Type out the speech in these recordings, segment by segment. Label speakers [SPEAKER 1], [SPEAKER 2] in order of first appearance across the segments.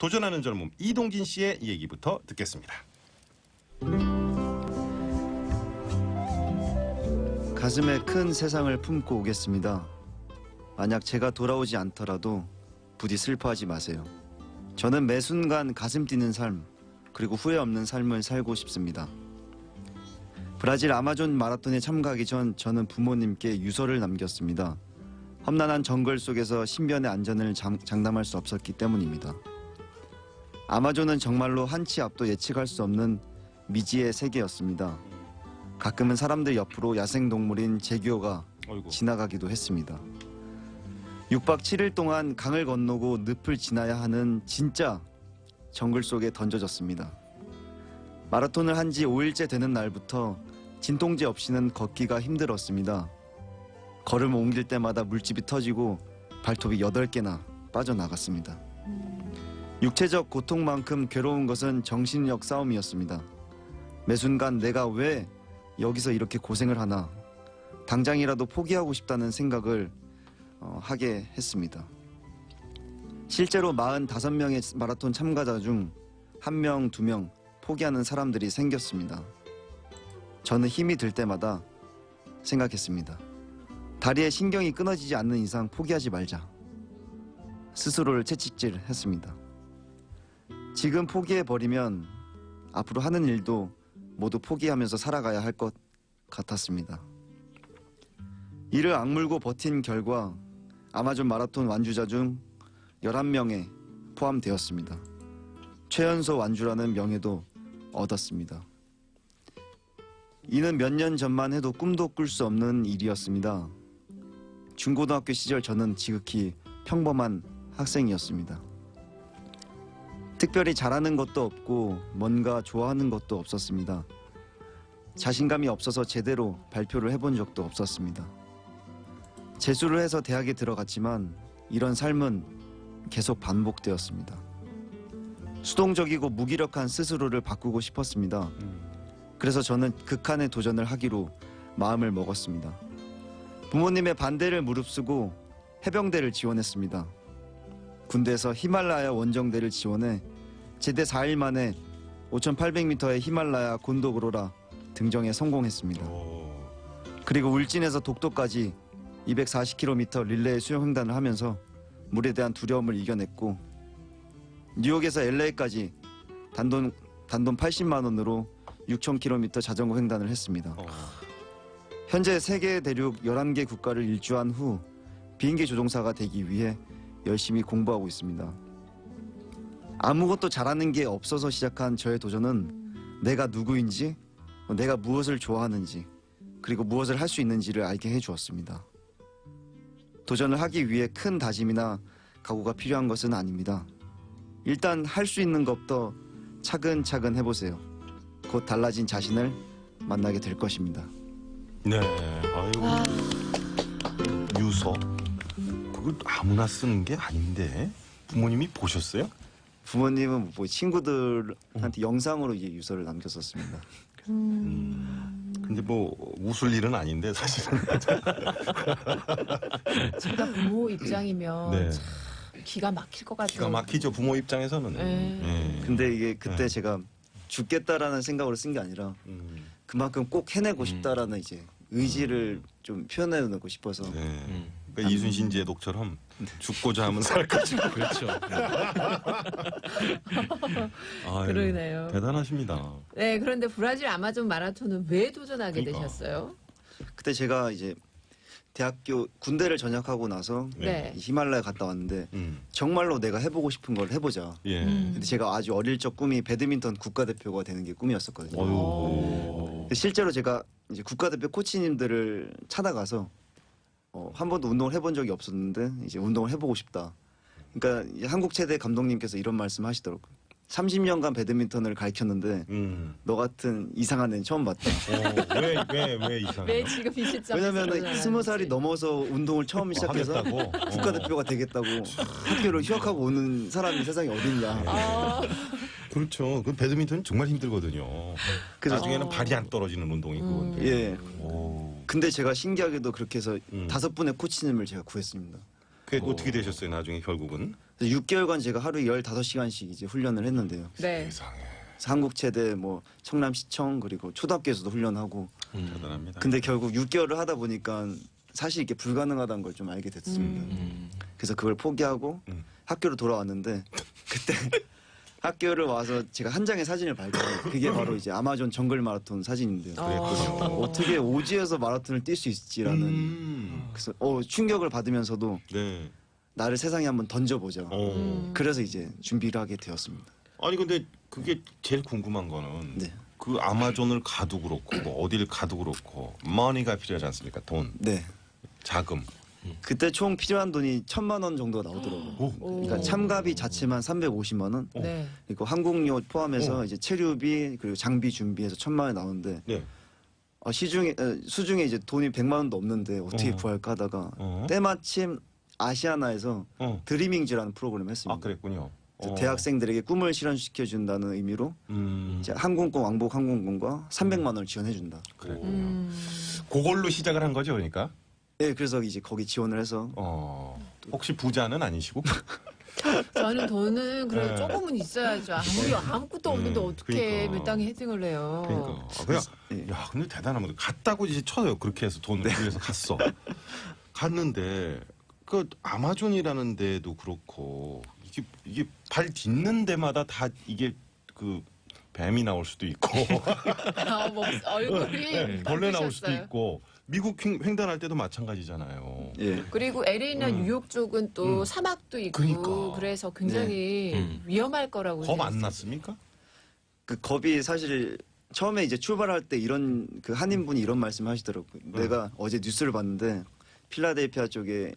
[SPEAKER 1] 도전하는 젊음 이동진 씨의 얘기부터 듣겠습니다.
[SPEAKER 2] 가슴에 큰 세상을 품고 오겠습니다. 만약 제가 돌아오지 않더라도 부디 슬퍼하지 마세요. 저는 매 순간 가슴 뛰는 삶, 그리고 후회 없는 삶을 살고 싶습니다. 브라질 아마존 마라톤에 참가하기 전 저는 부모님께 유서를 남겼습니다. 험난한 정글 속에서 신변의 안전을 장, 장담할 수 없었기 때문입니다. 아마존은 정말로 한 치 앞도 예측할 수 없는 미지의 세계였습니다. 가끔은 사람들 옆으로 야생동물인 제규어가
[SPEAKER 1] 어이구.
[SPEAKER 2] 지나가기도 했습니다. 6박 7일 동안 강을 건너고 늪을 지나야 하는 진짜 정글 속에 던져졌습니다. 마라톤을 한 지 5일째 되는 날부터 진통제 없이는 걷기가 힘들었습니다. 걸음을 옮길 때마다 물집이 터지고 발톱이 8개나 빠져나갔습니다. 육체적 고통만큼 괴로운 것은 정신력 싸움이었습니다. 매 순간 내가 왜 여기서 이렇게 고생을 하나 당장이라도 포기하고 싶다는 생각을 어, 하게 했습니다. 실제로 45명의 마라톤 참가자 중한 명, 두명 포기하는 사람들이 생겼습니다. 저는 힘이 들 때마다 생각했습니다. 다리에 신경이 끊어지지 않는 이상 포기하지 말자. 스스로를 채찍질 했습니다. 지금 포기해 버리면 앞으로 하는 일도 모두 포기하면서 살아가야 할 것 같았습니다. 이를 악물고 버틴 결과 아마존 마라톤 완주자 중 11명에 포함되었습니다. 최연소 완주라는 명예도 얻었습니다. 이는 몇 년 전만 해도 꿈도 꿀 수 없는 일이었습니다. 중고등학교 시절 저는 지극히 평범한 학생이었습니다. 특별히 잘하는 것도 없고 뭔가 좋아하는 것도 없었습니다. 자신감이 없어서 제대로 발표를 해본 적도 없었습니다. 재수를 해서 대학에 들어갔지만 이런 삶은 계속 반복되었습니다. 수동적이고 무기력한 스스로를 바꾸고 싶었습니다. 그래서 저는 극한의 도전을 하기로 마음을 먹었습니다. 부모님의 반대를 무릅쓰고 해병대를 지원했습니다. 군대에서 히말라야 원정대를 지원해 제대 4일 만에 5,800m의 히말라야 곤도그로라 등정에 성공했습니다.
[SPEAKER 1] 오.
[SPEAKER 2] 그리고 울진에서 독도까지 240km 릴레이 수영 횡단을 하면서 물에 대한 두려움을 이겨냈고 뉴욕에서 LA까지 단돈 단돈 80만 원으로 6,000km 자전거 횡단을 했습니다.
[SPEAKER 1] 어.
[SPEAKER 2] 현재 세계 대륙 11개 국가를 일주한 후 비행기 조종사가 되기 위해 열심히 공부하고 있습니다. 아무것도 잘하는 게 없어서 시작한 저의 도전은 내가 누구인지, 내가 무엇을 좋아하는지, 그리고 무엇을 할 수 있는지를 알게 해 주었습니다. 도전을 하기 위해 큰 다짐이나 각오가 필요한 것은 아닙니다. 일단 할 수 있는 것부터 차근차근 해보세요. 곧 달라진 자신을 만나게 될 것입니다.
[SPEAKER 1] 네. 아이고.
[SPEAKER 3] 아,
[SPEAKER 1] 유서. 그걸 아무나 쓰는 게 아닌데 부모님이 보셨어요?
[SPEAKER 2] 부모님은 뭐 친구들한테 영상으로 이제 유서를 남겼었습니다.
[SPEAKER 1] 근데 뭐 웃을 일은 아닌데 사실은.
[SPEAKER 3] 제가 부모 입장이면
[SPEAKER 1] 네.
[SPEAKER 3] 참 기가 막힐 것 같아요.
[SPEAKER 1] 기가 막히죠 부모 입장에서는.
[SPEAKER 3] 네.
[SPEAKER 1] 예.
[SPEAKER 2] 근데 이게 그때
[SPEAKER 1] 네.
[SPEAKER 2] 제가 죽겠다라는 생각으로 쓴 게 아니라
[SPEAKER 1] 음,
[SPEAKER 2] 그만큼 꼭 해내고 싶다라는 이제 의지를 좀 표현해내고 싶어서
[SPEAKER 1] 네. 그러니까 이순신 제독처럼 죽고자 하면 살 것이고.
[SPEAKER 4] 그렇죠.
[SPEAKER 1] 아유,
[SPEAKER 3] 그러네요.
[SPEAKER 1] 대단하십니다.
[SPEAKER 3] 네, 그런데 브라질 아마존 마라톤은 왜 도전하게
[SPEAKER 1] 그러니까.
[SPEAKER 3] 되셨어요?
[SPEAKER 2] 그때 제가 이제 대학교 군대를 전역하고 나서
[SPEAKER 3] 네.
[SPEAKER 2] 이 히말라야 갔다 왔는데
[SPEAKER 1] 음,
[SPEAKER 2] 정말로 내가 해보고 싶은 걸 해보자.
[SPEAKER 1] 예.
[SPEAKER 3] 음.
[SPEAKER 2] 근데 제가 아주 어릴 적 꿈이 배드민턴 국가대표가 되는 게 꿈이었었거든요. 실제로 제가 이제 국가대표 코치님들을 찾아가서 어, 한 번도 운동을 해본 적이 없었는데 이제 운동을 해보고 싶다. 그러니까 이 한국 체대 감독님께서 이런 말씀 하시더라고요. 30년간 배드민턴을 가르쳤는데
[SPEAKER 1] 음.
[SPEAKER 2] 너 같은 이상한 애는 처음 봤다.
[SPEAKER 1] 왜왜왜 왜 이상해요?
[SPEAKER 3] 왜 지금 이 시점에서
[SPEAKER 2] 왜냐면. 스무 살이 넘어서 운동을 처음
[SPEAKER 1] 어,
[SPEAKER 2] 시작해서
[SPEAKER 1] 하겠다고?
[SPEAKER 2] 국가대표가 되겠다고 학교를 휴학하고 오는 사람이 세상에 어딨냐.
[SPEAKER 3] 아,
[SPEAKER 1] 그렇죠. 그 배드민턴 정말 힘들거든요.
[SPEAKER 2] 그래서
[SPEAKER 1] 나중에는
[SPEAKER 3] 어.
[SPEAKER 1] 발이 안 떨어지는 운동이 그건데.
[SPEAKER 2] 예.
[SPEAKER 1] 오.
[SPEAKER 2] 근데 제가 신기하게도 그렇게 해서
[SPEAKER 1] 음.
[SPEAKER 2] 다섯 분의 코치님을 제가 구했습니다.
[SPEAKER 1] 그게 어떻게 되셨어요 나중에 결국은?
[SPEAKER 2] 그래서 6개월간 제가 하루에 15시간씩 이제 훈련을 했는데요.
[SPEAKER 3] 네.
[SPEAKER 1] 세상에
[SPEAKER 2] 그래서 한국 체대 뭐 청남 시청 그리고 초등학교에서도 훈련하고
[SPEAKER 4] 음.
[SPEAKER 1] 대단합니다.
[SPEAKER 2] 근데 결국 6개월을 하다 보니까 사실 이게 불가능하다는 걸 좀 알게 됐습니다.
[SPEAKER 4] 음.
[SPEAKER 2] 그래서 그걸 포기하고
[SPEAKER 1] 음.
[SPEAKER 2] 학교로 돌아왔는데 그때 학교를 와서 제가 한 장의 사진을 발견해요. 그게 바로 이제 아마존 정글 마라톤 사진인데요.
[SPEAKER 3] 어.
[SPEAKER 2] 어떻게 오지에서 마라톤을 뛸 수 있지라는
[SPEAKER 1] 음.
[SPEAKER 2] 그래서 어, 충격을 받으면서도
[SPEAKER 1] 네.
[SPEAKER 2] 나를 세상에 한번 던져보자.
[SPEAKER 1] 어.
[SPEAKER 3] 음.
[SPEAKER 2] 그래서 이제 준비를 하게 되었습니다.
[SPEAKER 1] 아니 근데 그게 제일 궁금한 거는
[SPEAKER 2] 네.
[SPEAKER 1] 그 아마존을 가도 그렇고 뭐 어디를 가도 그렇고 머니가 필요하지 않습니까? 돈,
[SPEAKER 2] 네.
[SPEAKER 1] 자금.
[SPEAKER 2] 그때 총 필요한 돈이 천만 원 정도 나오더라고요.
[SPEAKER 1] 오.
[SPEAKER 3] 오.
[SPEAKER 2] 그러니까 참가비 자체만 350만 원,
[SPEAKER 3] 네.
[SPEAKER 2] 그리고 항공료 포함해서
[SPEAKER 1] 어.
[SPEAKER 2] 이제 체류비 그리고 장비 준비해서 천만 원이 나오는데
[SPEAKER 1] 네.
[SPEAKER 2] 아, 시중에 에, 수중에 이제 돈이 100만 원도 없는데 어떻게
[SPEAKER 1] 어.
[SPEAKER 2] 구할까 하다가
[SPEAKER 1] 어.
[SPEAKER 2] 때마침 아시아나에서
[SPEAKER 1] 어.
[SPEAKER 2] 드리밍즈라는 프로그램을 했습니다.
[SPEAKER 1] 아 그랬군요.
[SPEAKER 2] 그래서
[SPEAKER 1] 어.
[SPEAKER 2] 대학생들에게 꿈을 실현시켜 준다는 의미로
[SPEAKER 1] 음.
[SPEAKER 2] 이제 항공권 왕복 항공권과 300만 원을 지원해 준다.
[SPEAKER 1] 그랬군요.
[SPEAKER 3] 음.
[SPEAKER 1] 그걸로 시작을 한 거죠, 그러니까.
[SPEAKER 2] 네, 그래서 이제 거기 지원을 해서
[SPEAKER 1] 어. 혹시 부자는 아니시고?
[SPEAKER 3] 저는 돈은 그래도
[SPEAKER 1] 네.
[SPEAKER 3] 조금은 있어야죠. 아무리 아무것도 없는데
[SPEAKER 1] 음,
[SPEAKER 3] 어떻게
[SPEAKER 1] 그러니까.
[SPEAKER 3] 밀당에 헤딩을 해요.
[SPEAKER 1] 그러니까. 아, 그냥
[SPEAKER 2] 예.
[SPEAKER 1] 야, 근데 대단합니다. 갔다고 이제 쳐요. 그렇게 해서 돈을 위해서 갔어. 갔는데 그 아마존이라는 데도 그렇고 이게 이게 발 딛는 데마다 다 이게 그 뱀이 나올 수도 있고
[SPEAKER 3] 아, 뭐 얼굴이
[SPEAKER 1] 네, 벌레 나올 수도. 있고 미국 횡- 횡단할 때도 마찬가지잖아요.
[SPEAKER 2] 예.
[SPEAKER 3] 그리고 LA나
[SPEAKER 1] 음.
[SPEAKER 3] 뉴욕 쪽은 또
[SPEAKER 1] 음.
[SPEAKER 3] 사막도 있고
[SPEAKER 1] 그러니까.
[SPEAKER 3] 그래서 굉장히
[SPEAKER 4] 음.
[SPEAKER 3] 위험할 거라고
[SPEAKER 1] 겁 안
[SPEAKER 3] 생각했어요.
[SPEAKER 1] 났습니까?
[SPEAKER 2] 그 겁이 사실 처음에 이제 출발할 때 이런 그 한인분이 이런 말씀을 하시더라고요.
[SPEAKER 1] 음.
[SPEAKER 2] 내가 어제 뉴스를 봤는데 필라델피아 쪽에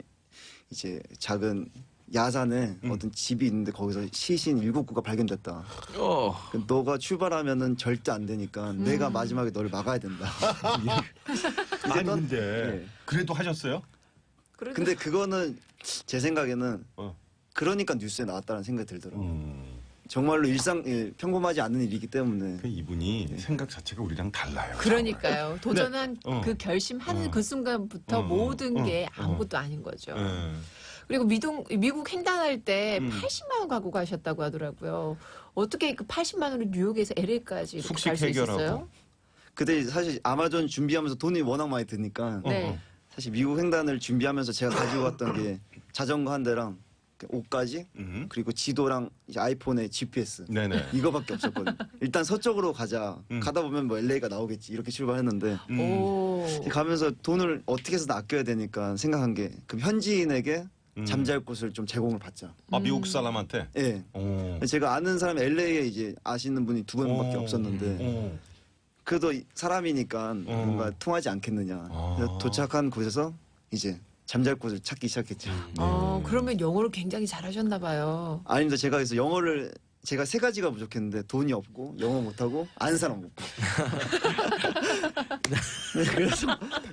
[SPEAKER 2] 이제 작은 야산에
[SPEAKER 1] 음.
[SPEAKER 2] 어떤 집이 있는데 거기서 시신 일곱 구가 발견됐다.
[SPEAKER 4] 어.
[SPEAKER 2] 그 너가 출발하면은 절대 안 되니까 내가 마지막에 너를 막아야 된다.
[SPEAKER 1] 아니
[SPEAKER 2] 넌-
[SPEAKER 1] 근데
[SPEAKER 2] 예.
[SPEAKER 1] 그래도 하셨어요?
[SPEAKER 3] 그래도
[SPEAKER 2] 근데 그거는 제 생각에는
[SPEAKER 1] 어.
[SPEAKER 2] 그러니까 뉴스에 나왔다는 생각이 들더라고요.
[SPEAKER 1] 음.
[SPEAKER 2] 정말로 일상 예, 평범하지 않은 일이기 때문에
[SPEAKER 1] 그 이분이 생각 자체가 우리랑 달라요.
[SPEAKER 3] 그러니까요. 도전한
[SPEAKER 1] 어.
[SPEAKER 3] 그 결심하는
[SPEAKER 1] 어.
[SPEAKER 3] 그 순간부터
[SPEAKER 1] 어,
[SPEAKER 3] 모든
[SPEAKER 1] 어,
[SPEAKER 3] 게
[SPEAKER 1] 어.
[SPEAKER 3] 아무것도 아닌 거죠.
[SPEAKER 1] 예.
[SPEAKER 3] 그리고 미동, 미국 횡단할 때
[SPEAKER 1] 음.
[SPEAKER 3] 80만 원 갖고 가셨다고 하더라고요. 어떻게 그 80만 원을 뉴욕에서 LA까지
[SPEAKER 1] 숙식
[SPEAKER 3] 갈 수
[SPEAKER 1] 해결하고.
[SPEAKER 3] 있었어요?
[SPEAKER 2] 그때 사실 아마존 준비하면서 돈이 워낙 많이 드니까
[SPEAKER 3] 네.
[SPEAKER 1] 어.
[SPEAKER 2] 사실 미국 횡단을 준비하면서 제가 가지고 왔던 게 자전거 한 대랑 그 옷까지
[SPEAKER 1] 음.
[SPEAKER 2] 그리고 지도랑 이제 아이폰에 GPS
[SPEAKER 1] 네네.
[SPEAKER 2] 이거밖에 없었거든요. 일단 서쪽으로 가자.
[SPEAKER 1] 음.
[SPEAKER 2] 가다 보면 뭐 LA가 나오겠지 이렇게 출발했는데
[SPEAKER 1] 음.
[SPEAKER 3] 오.
[SPEAKER 2] 가면서 돈을 어떻게 해서 아껴야 되니까 생각한 게 그럼 현지인에게
[SPEAKER 1] 음.
[SPEAKER 2] 잠잘 곳을 좀 제공을 받자.
[SPEAKER 1] 아 미국 사람한테.
[SPEAKER 2] 예.
[SPEAKER 1] 오.
[SPEAKER 2] 제가 아는 사람 LA에 이제 아시는 분이 두 분밖에
[SPEAKER 1] 오.
[SPEAKER 2] 없었는데
[SPEAKER 1] 오.
[SPEAKER 2] 그래도 이- 사람이니까 뭔가 통하지 않겠느냐.
[SPEAKER 1] 아.
[SPEAKER 2] 그래서 도착한 곳에서 이제 잠잘 곳을 찾기 시작했죠.
[SPEAKER 3] 어,
[SPEAKER 1] 네.
[SPEAKER 3] 그러면 영어를 굉장히 잘하셨나 봐요.
[SPEAKER 2] 아닙니다. 제가 그래서 영어를 제가 세 가지가 부족했는데 돈이 없고 영어 못하고 아는 사람 없고. 네, 그래서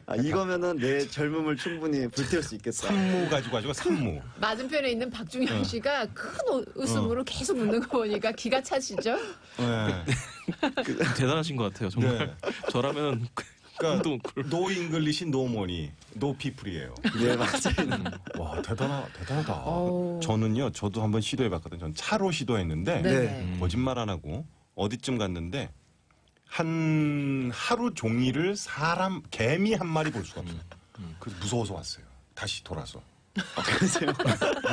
[SPEAKER 2] 아, 이거면은 내 젊음을 충분히 불태울 수 있겠다.
[SPEAKER 1] 산무 가지고 가지고 산무.
[SPEAKER 3] 맞은편에 있는
[SPEAKER 1] 어.
[SPEAKER 3] 박중현 씨가 큰 우- 웃음으로 계속 웃는 거 보니까 기가 차시죠?
[SPEAKER 1] 네.
[SPEAKER 4] 대단하신 것 같아요. 정말
[SPEAKER 1] 네.
[SPEAKER 4] 저라면
[SPEAKER 1] 그러니까. 노 잉글리시 노 머니 노 피플이에요.
[SPEAKER 2] 네 맞아요.
[SPEAKER 1] 와 대단하 대단하다.
[SPEAKER 3] 오.
[SPEAKER 1] 저는요 저도 한번 시도해봤거든요. 전 차로 시도했는데
[SPEAKER 3] 네.
[SPEAKER 2] 네.
[SPEAKER 1] 거짓말 안 하고 어디쯤 갔는데 한 하루 종일을 사람 개미 한 마리 볼 수가 없어요. 그래서 무서워서 왔어요. 다시 돌아서.
[SPEAKER 2] 그러세요?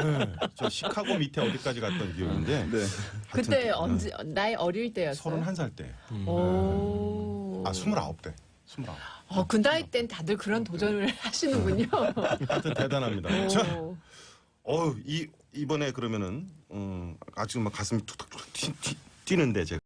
[SPEAKER 1] 네, 저 시카고 밑에 어디까지 갔던 기억인데
[SPEAKER 2] 네.
[SPEAKER 3] 그때
[SPEAKER 1] 하여튼,
[SPEAKER 3] 언제 나이 어릴 때였어요?
[SPEAKER 1] 서른 한살 때.
[SPEAKER 3] 오.
[SPEAKER 1] 아 스물아홉 때. 스물아홉.
[SPEAKER 3] 어, 그 나이 땐 다들 그런 도전을 하시는군요.
[SPEAKER 1] 하여튼 대단합니다. 자,
[SPEAKER 3] 오.
[SPEAKER 1] 어이 이번에 그러면은 음, 아주 막 가슴이 툭툭툭 뛰는데 제가.